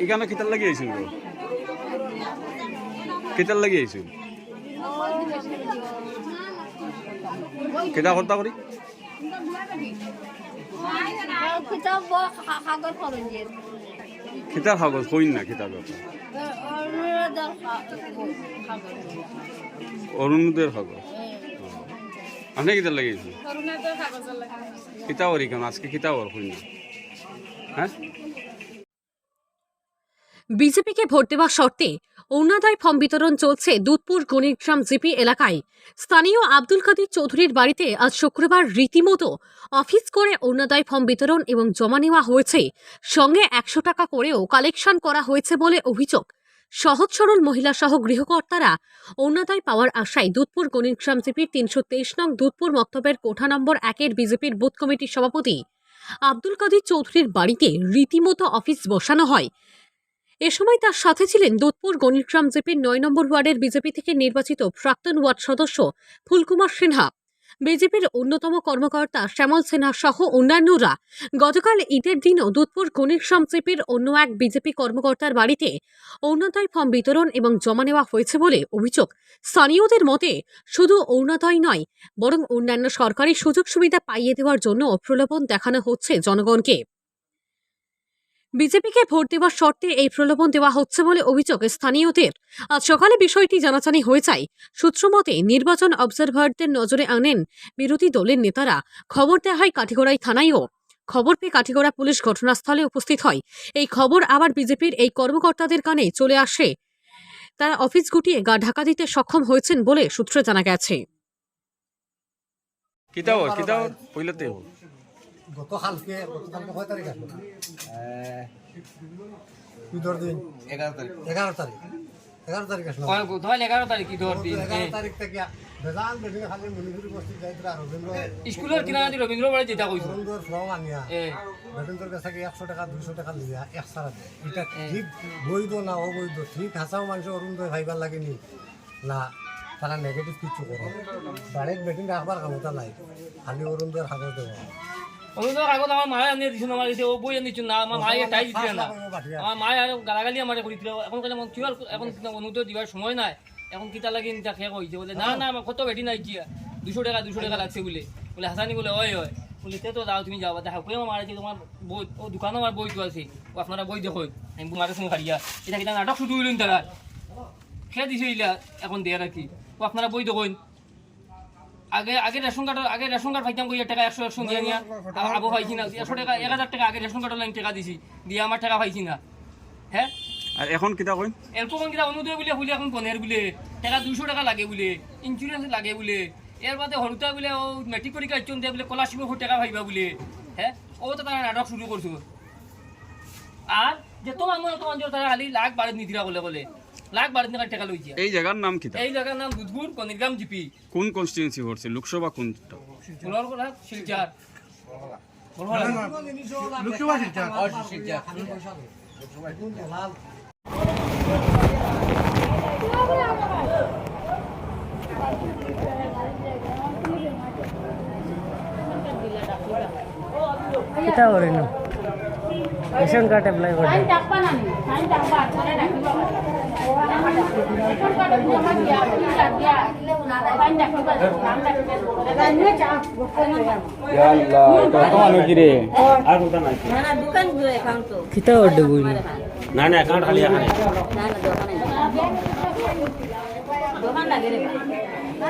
এখান কিতার লাগি আইছিল কিতার লাগি আইছিল কেটা হত্যা করি? কিতার কাগজ কইন না কিতার ব্যাপার অরুণোদয়ের কাগজ আপনি কিতার লাগি আইছিল কিতা করি কেন? আজকে কিতা কর কইন না। হ্যাঁ? বিজেপিকে ভোট দেওয়ার শর্তে অরুণোদয় ফর্ম বিতরণ চলছে দুধপুর গণিগ্রাম জিপি এলাকায়। স্থানীয় আব্দুল কাদির চৌধুরীর বাড়িতে আজ শুক্রবার রীতিমতো অফিস করে অরুণোদয় ফর্ম বিতরণ এবং জমা নেওয়া হয়েছে। সঙ্গে একশো টাকা করেও কালেকশন করা হয়েছে বলে অভিযোগ। সহজ সরল মহিলা সহ গৃহকর্তারা অরুণোদয় পাওয়ার আশায় দুধপুর গণিগ্রাম জিপির তিনশো তেইশ নং দুধপুর মক্তবের কোঠা নম্বর একের বিজেপির বুথ কমিটির সভাপতি আব্দুল কাদির চৌধুরীর বাড়িতে রীতিমতো অফিস বসানো হয়। এ সময় তার সাথে ছিলেন দুধপুর গণিগ্রাম জেপির নয় নম্বর ওয়ার্ডের বিজেপি থেকে নির্বাচিত প্রাক্তন ওয়ার্ড সদস্য ফুলকুমার সিনহা। বিজেপির অন্যতম কর্মকর্তা শ্যামল সিনহা সহ অন্যান্যরা গতকাল ঈদের দিনও দুধপুর গণিগ্রাম জেপির অন্য এক বিজেপি কর্মকর্তার বাড়িতে অরুণোদয় ফর্ম বিতরণ এবং জমা নেওয়া হয়েছে বলে অভিযোগ। স্থানীয়দের মতে, শুধু অরুণোদয় নয়, বরং অন্যান্য সরকারি সুযোগ সুবিধা পাইয়ে দেওয়ার জন্য প্রলোভন দেখানো হচ্ছে জনগণকে। বিজেপিকে ভোট দেওয়ার শর্তে এই প্রলোভন দেওয়া হচ্ছে বলে অভিযোগ স্থানীয়দের। আজ সকালে বিষয়টি জানাজানি হয়ে যায়। সূত্রমতে নির্বাচন অবজারভারদের নজরে আনেন বিরোধী দলের নেতারা। খবর দেওয়া হয় কাঠিগড়াই থানায়ও। খবর পেয়ে কাঠিগড়া পুলিশ ঘটনাস্থলে উপস্থিত হয়। এই খবর আবার বিজেপির এই কর্মকর্তাদের কানে চলে আসে। তারা অফিস গুটিয়ে গা ঢাকা দিতে সক্ষম হয়েছেন বলে সূত্রে জানা গেছে। কিতা কর কিতা কর পইলাতে গতকালকে গতকালকে কয় তারিখ? আসলো ঈদর দিন। এগারো তারিখ। এগারো তারিখ। এগারো তারিখ আসলো। তোমার এগারো তারিখ কি দিন এগারো তারিখ থেকে বেজান খালি মণিপুরি বস্তি যাইতরা রবীন্দ্র স্কুলের কিনারা দি রবীন্দ্র বাড়ি যেটা কইছো রবীন্দ্র ফর্ম আনিয়া কাছে কি একশো টাকা দুশো টাকা লিয়া এক সারা দেয়। এটা ঠিক বৈধ না অবৈধ? ঠিক হাসাও মানুষ অরুণোদয় ভাইবার লাগেনি না? তারা নেগেটিভ কিছু করো ডাইরেক্ট বেটিং রাখবার ক্ষমতা নাই। খালি অরুণোদয়ের কাগজ দেওয়া মায়ে আনিয়ে দিছিল আমার মায়ে ওই হয় বলে তে, তো তুমি যাও দেখা কই আমার মারে তোমার বই ও দোকানে আমার বই তো আছে ও আপনারা বই দেখো আমি নাটক শুরু হইলেন তারা খেয়ে দিছে ইলা এখন দেয়ার আর কি ও আপনারা বই দেখুন আগে আগে রেশন কার্ড আগে রেশন কার্ড পাইতাম কই টাকা একশো একশো দিয়ে নিয়া। আবু পাইছি না। একশো টাকা এক হাজার টাকা আগে রেশন কার্ড লাইন টাকা দিছি। দিয়ে আমার টাকা পাইছি না। হ্যাঁ? আর এখন কিতা কইন? এরকম কিনা অনুদয় বলে বলে এখন পনেরো বলে টাকা দুশো টাকা লাগে বলে ইন্স্যুরেন্স লাগে বলে এর বাদে হলুতা বলে ও মেট্রিক পরীক্ষা ইচ্ছন দিয়ে বলে স্কলারশিপের টাকা পাইবা বলে হ্যাঁ? ও তো তারা নাটক শুরু করছ। আর যে তোমার মনে তোমার তারা খালি লাখ বাড়ি নিদিরা বলে বলে। লাখ বাড়ি নিয়ে টাকা লইছে। এই জায়গার নাম কিতা? এই জায়গার নাম দুধপুর কনিরগ্রাম জিপি। কোন পড়ছে? লোকসভা কোনটা? ফুলর করা শিলচার। কিতা করে না রেশন কার্ড এপ্লাই করে দোকান একাউন্ট তো কিতা করতে বই না না না দোকান দোকান লাগে রে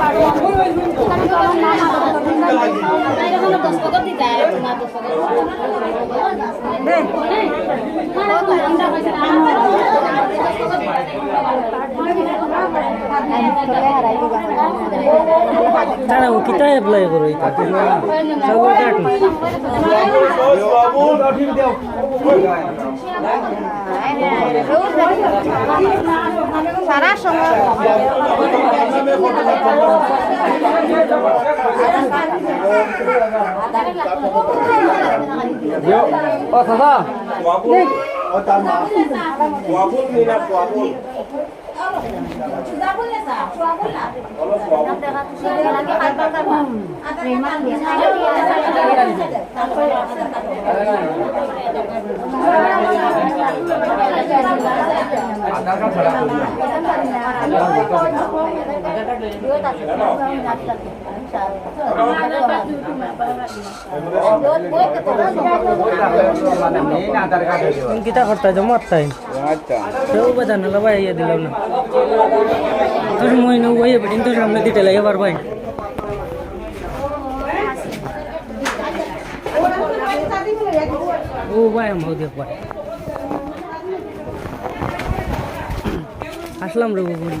পাইছি না তো খাইলি যায় দশ তারা ও কিতা এপ্লাই করো কাটুন সারা সময় দাদা কিতা করতে জমা তাই আচ্ছা বাধা না লবাই ইয়ে দিলাম না তোর মই তোর সামনে দিতে লাগে পারবাই ও ভাই আমি দেখ ভাই আসলাম রে বাবু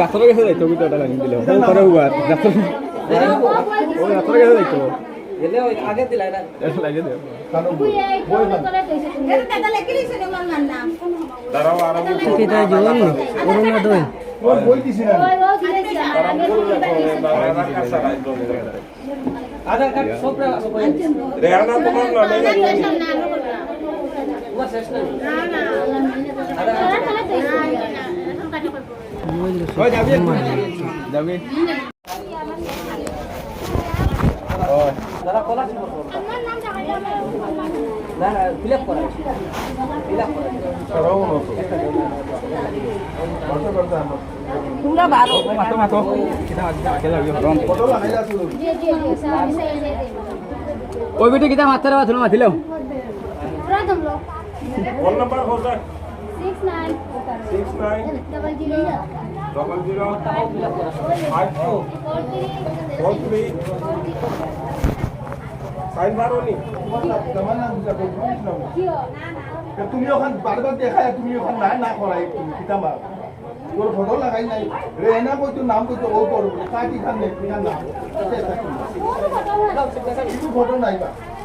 ডাক্তারের কাছে যাইতো আমি। তো ওটা লাগিয়ে দিলাম ও করে উবার ডাক্তার ও ডাক্তারের কাছে যাইতো লাগিয়ে দেব কিতা জীবন করোনা দই। ওই যাবি যাবি তোমরা মাতো মাতো কিটা আগে লাগবে ওই বেটি কিটা মাত্রা বাথরুম মাতিলাম phone number Hossain six nine double zero five two four three nine বারোনি তুমি ওখান বারবার দেখায় তুমি ওখান নাই না করাই তোর ফটো লাগাই নাই। রে এনা কই তোর নাম কইতো ও করব কাটি খান নে নাম? ফটো নাই বা?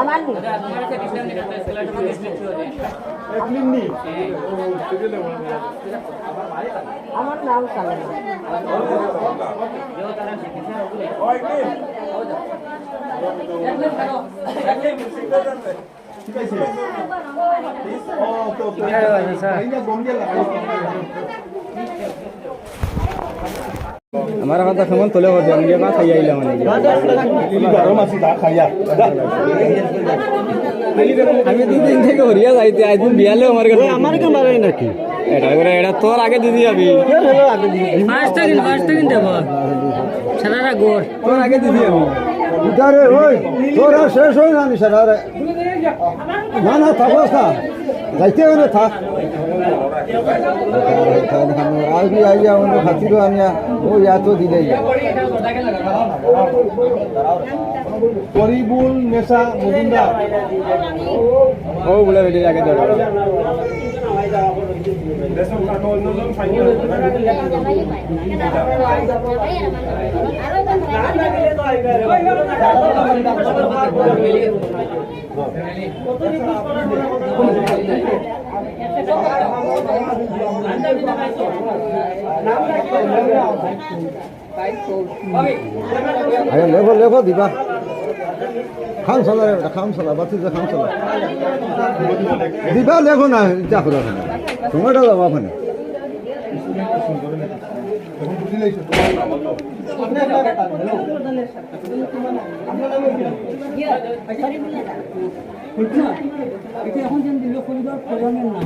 আমার নি একলিন নি আমার নাম সালেমা ঠিক আছে ও তো তো এই না গম দিয়া লাগাই আমার কথা কেমন তোলে হতে আমি যে খাই আইলাম মানে আমি দুদিন থেকে হরিয়া যাইতে একদিন বিয়ালেও আমার কাছে আমার কেন বাড়াই নাকি? এটা করে এটা তোর আগে দিদি যাবি ফার্স্ট দিন ফার্স্ট দিন দেব। সারারা গোর। তোর আগে দিদি আমি ইতারে ওই তোরা শেষ হয় না নি সারা না না থাকস না যাইতে হবে থাক। আর কি আইয়া আমাদের খাতির আনিয়া ও এত দিলে করিবুল নেশা মজুমদার। ও, বলে বেটি আগে অন্যজন ফাইনাল আরে লেখো লেখো দিবা। খাম চলা খাম চলা, বাতি যে খাম চলা। দিবা লেখো না যা করো ওখানে সময়টা যাব ওখানে এখন যেন দিল পরিবার প্রজন্মের না